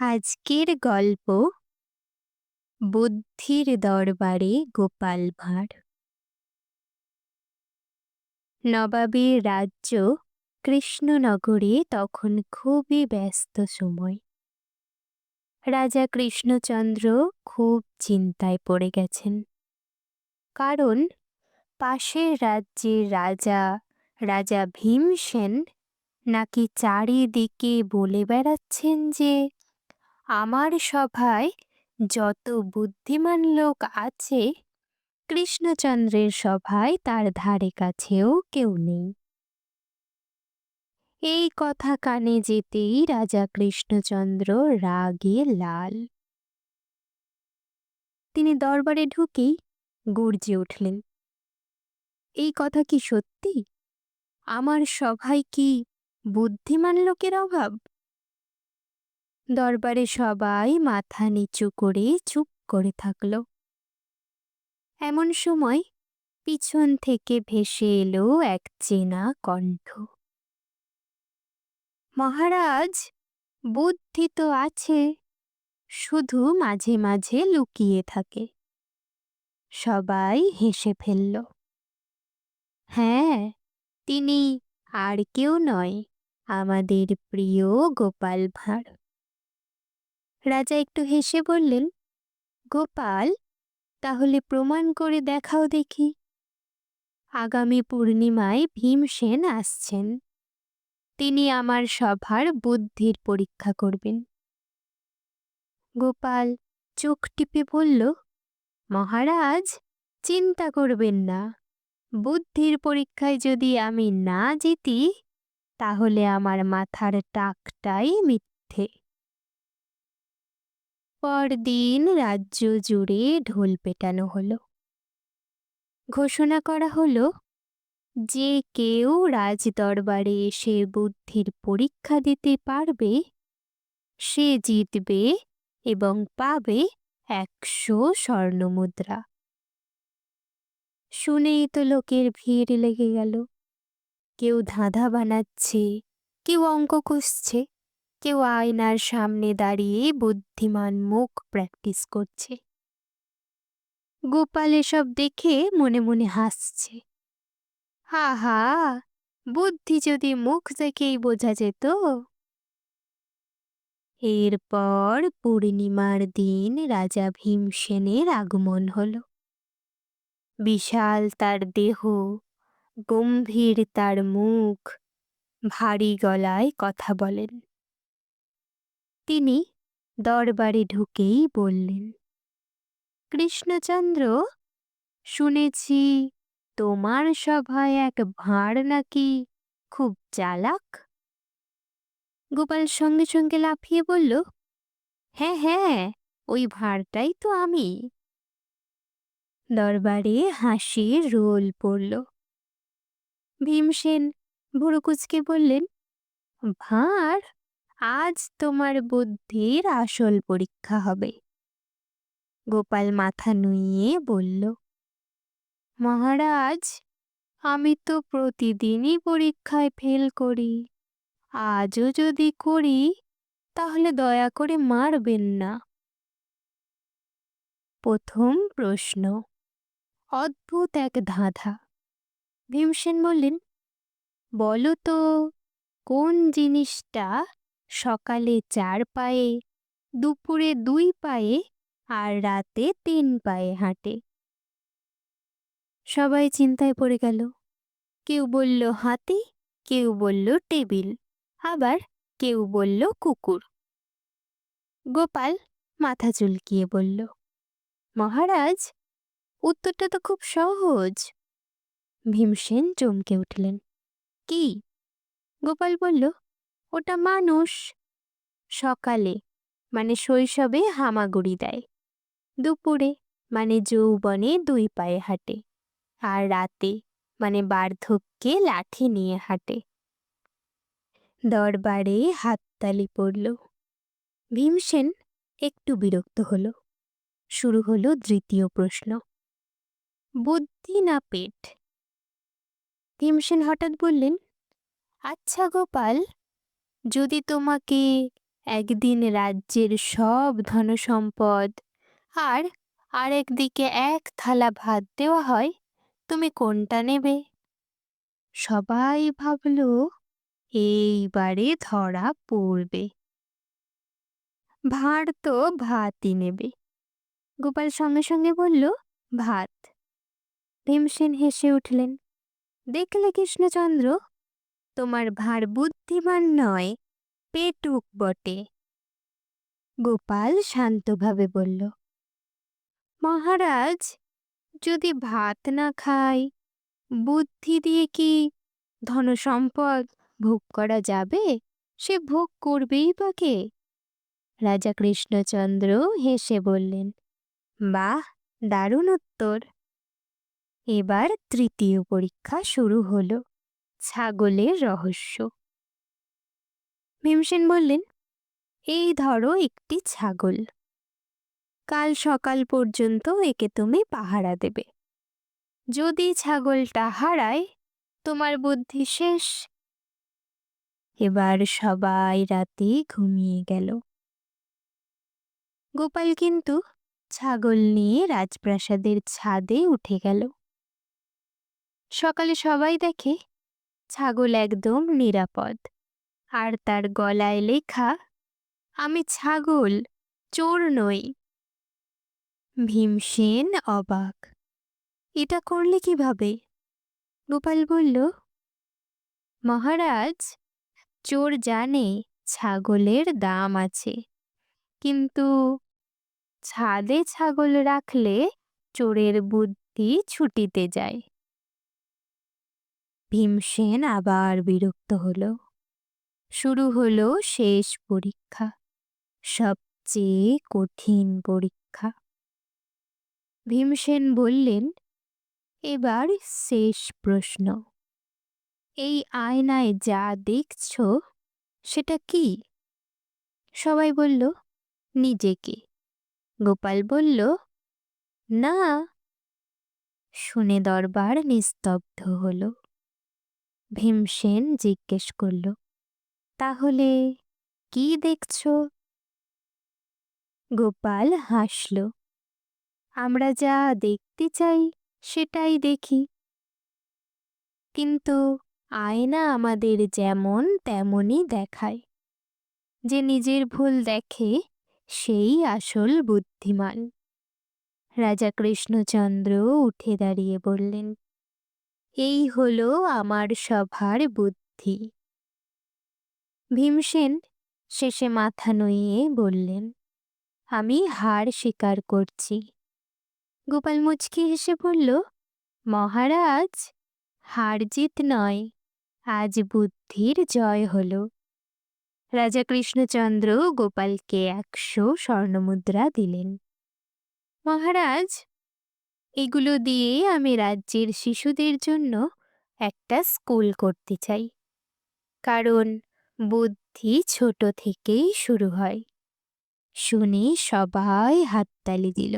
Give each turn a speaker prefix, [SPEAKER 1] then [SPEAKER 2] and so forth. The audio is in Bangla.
[SPEAKER 1] আজকের গল্প বুদ্ধির দরবারে গোপাল ভাঁড়। নবাবের রাজ্য কৃষ্ণনগরে তখন খুবই ব্যস্ত সময়। রাজা কৃষ্ণচন্দ্র খুব চিন্তায় পড়ে গেছেন। কারণ পাশের রাজ্যের রাজা রাজা ভীমসেন নাকি চারিদিকে বলে বেড়াচ্ছেন যে আমার সভায় যত বুদ্ধিমান লোক আছে, কৃষ্ণচন্দ্রের সভায় তার ধারে কাছেও কেউ নেই। এই কথা কানে যেতেই রাজা কৃষ্ণচন্দ্র রাগে লাল। তিনি দরবারে ঢুকেই গর্জে উঠলেন, এই কথা কি সত্যি? আমার সভায় কি বুদ্ধিমান লোকের অভাব? দরবারে সবাই মাথা নিচু করে চুপ করে থাকল। এমন সময় পিছন থেকে ভেসে এলো এক চেনা কণ্ঠ। মহারাজ, বুদ্ধি তো আছে, শুধু মাঝে মাঝে লুকিয়ে থাকে। সবাই হেসে ফেলল। হ্যাঁ তিনি আর কেউ নয়, আমাদের প্রিয় গোপাল ভাঁড়। রাজা একটু হেসে বললেন, গোপাল, তাহলে প্রমাণ করে দেখাও দেখি। আগামী পূর্ণিমায় ভীমসেন আসছেন। তিনি আমার সভার বুদ্ধির পরীক্ষা করবেন। গোপাল চোখ টিপে বলল, মহারাজ, চিন্তা করবেন না। বুদ্ধির পরীক্ষায় যদি আমি না জিতি, তাহলে আমার মাথার টাকটাই মিথ্যে। পরদিন রাজ্য জুড়ে ঢোল পেটানো হলো। ঘোষণা করা হলো, যে কেউ রাজদরবারে এসে বুদ্ধির পরীক্ষা দিতে পারবে, সে জিতবে এবং পাবে একশো স্বর্ণমুদ্রা। শুনেই তো লোকের ভিড় লেগে গেল। কেউ ধাঁধা বানাচ্ছে, কেউ অঙ্ক কষছে কেউ আয়নার সামনে দাঁড়িয়ে বুদ্ধিমান মুখ প্র্যাকটিস করছে। গোপাল এসব দেখে মনে মনে হাসছে। হা হা বুদ্ধি যদি মুখ দেখেই বোঝা যেত? এরপর পূর্ণিমার দিন রাজা ভীমসেনের আগমন হল। বিশাল তার দেহ, গম্ভীর তার মুখ, ভারী গলায় কথা বলেন। তিনি দরবারে ঢুকেই বললেন, কৃষ্ণচন্দ্র, শুনেছি তোমার সভায় এক ভাঁড় নাকি খুব চালাক? গোপাল সঙ্গে সঙ্গে লাফিয়ে বলল হ্যাঁ হ্যাঁ ওই ভাঁড়টাই তো আমি। দরবারে হাসির রোল পড়ল। ভীমসেন ভুরুকুচকে বললেন, ভাঁড়? আজ তোমার বুদ্ধির আসল পরীক্ষা হবে। গোপাল মাথা নুইয়ে বলল, মহারাজ, আমি তো প্রতিদিনই পরীক্ষায় ফেল করি। আজও যদি করি, তাহলে দয়া করে মারবেন না। প্রথম প্রশ্ন, অদ্ভুত এক ধাঁধা। ভীমসেন বললেন, বলো তো, কোন জিনিসটা সকালে চার পায়ে, দুপুরে দুই পায়ে আর রাতে তিন পায়ে হাঁটে। সবাই চিন্তায় পড়ে গেল। কেউ বলল হাতি, কেউ বলল টেবিল, আবার কেউ বলল কুকুর। গোপাল মাথা চুলকিয়ে বলল, মহারাজ, উত্তরটা তো খুব সহজ। ভীমসেন চমকে উঠলেন, কি? গোপাল বলল ওটা মানুষ। সকালে মানে শৈশবে হামাগুড়ি দেয়। দুপুরে মানে যৌবনে দুই পায়ে হাঁটে। আর রাতে মানে বার্ধক্যে লাঠি নিয়ে হাঁটে। দরবারে হাততালি পড়ল। ভীমসেন একটু বিরক্ত হলো। শুরু হলো দ্বিতীয় প্রশ্ন। বুদ্ধি না পেট? ভীমসেন হঠাৎ বললেন আচ্ছা গোপাল যদি তোমাকে একদিন রাজ্যের সব ধনসম্পদ আর আরেকদিকে এক থালা ভাত দেওয়া হয়, তুমি কোনটা নেবে? সবাই ভাবল, এইবারে ধরা পড়বে। ভাঁড় তো ভাতই নেবে। গোপাল সঙ্গে সঙ্গে বলল, ভাত। ভীমসেন হেসে উঠলেন, দেখলে কৃষ্ণচন্দ্র তোমার ভার বুদ্ধিমান নয়, পেটুক বটে। গোপাল শান্তভাবে বলল, মহারাজ, যদি ভাত না খাই, বুদ্ধি দিয়ে কি ধনসম্পদ ভোগ করা যাবে? সে ভোগ করবেই বা কে? রাজা কৃষ্ণচন্দ্র হেসে বললেন, বাহ, দারুণ উত্তর। এবার তৃতীয় পরীক্ষা শুরু হলো। ছাগলের রহস্য। ভীমসেন বললেন, এই ধরো একটি ছাগল। কাল সকাল পর্যন্ত একে তুমি পাহারা দেবে। যদি ছাগলটা হারায়, তোমার বুদ্ধি শেষ। এবার সবাই রাতে ঘুমিয়ে গেল। গোপাল কিন্তু ছাগল নিয়ে রাজপ্রাসাদের ছাদে উঠে গেল। সকালে সবাই দেখে ছাগল একদম নিরাপদ। আর তার গলায় লেখা, আমি ছাগল, চোর নই। ভীমসেন অবাক। এটা করলে কীভাবে? গোপাল বলল, মহারাজ, চোর জানে ছাগলের দাম আছে। কিন্তু ছাদে ছাগল রাখলে চোরের বুদ্ধি ছুটিতে যায়। ভীমসেন আবার বিরক্ত হলো। শুরু হলো শেষ পরীক্ষা, সবচেয়ে কঠিন পরীক্ষা। ভীমসেন বললেন, এবার শেষ প্রশ্ন। এই আয়নায় যা দেখছ, সেটা কি? সবাই বলল, নিজেকে। গোপাল বলল, না। শুনে দরবার নিস্তব্ধ হল। ভীমসেন জিজ্ঞেস করল, তাহলে কি দেখছ? গোপাল হাসল, আমরা যা দেখতে চাই সেটাই দেখি। কিন্তু আয়না আমাদের যেমন তেমনই দেখায়। যে নিজের ভুল দেখে সেই আসল বুদ্ধিমান। রাজা কৃষ্ণচন্দ্র উঠে দাঁড়িয়ে বললেন এই হলো আমার সভার বুদ্ধি। ভীমসেন শেষে মাথা নইয়ে বললেন, আমি হার স্বীকার করছি। গোপাল মুচকি হেসে বলল, মহারাজ, হার জিত নয়, আজ বুদ্ধির জয় হলো। রাজা কৃষ্ণচন্দ্র গোপালকে একশো স্বর্ণমুদ্রা দিলেন। মহারাজ এগুলো দিয়ে আমি রাজ্যের শিশুদের জন্য একটা স্কুল করতে চাই। কারণ বুদ্ধি ছোট থেকেই শুরু হয়। শুনে সবাই হাততালি দিল।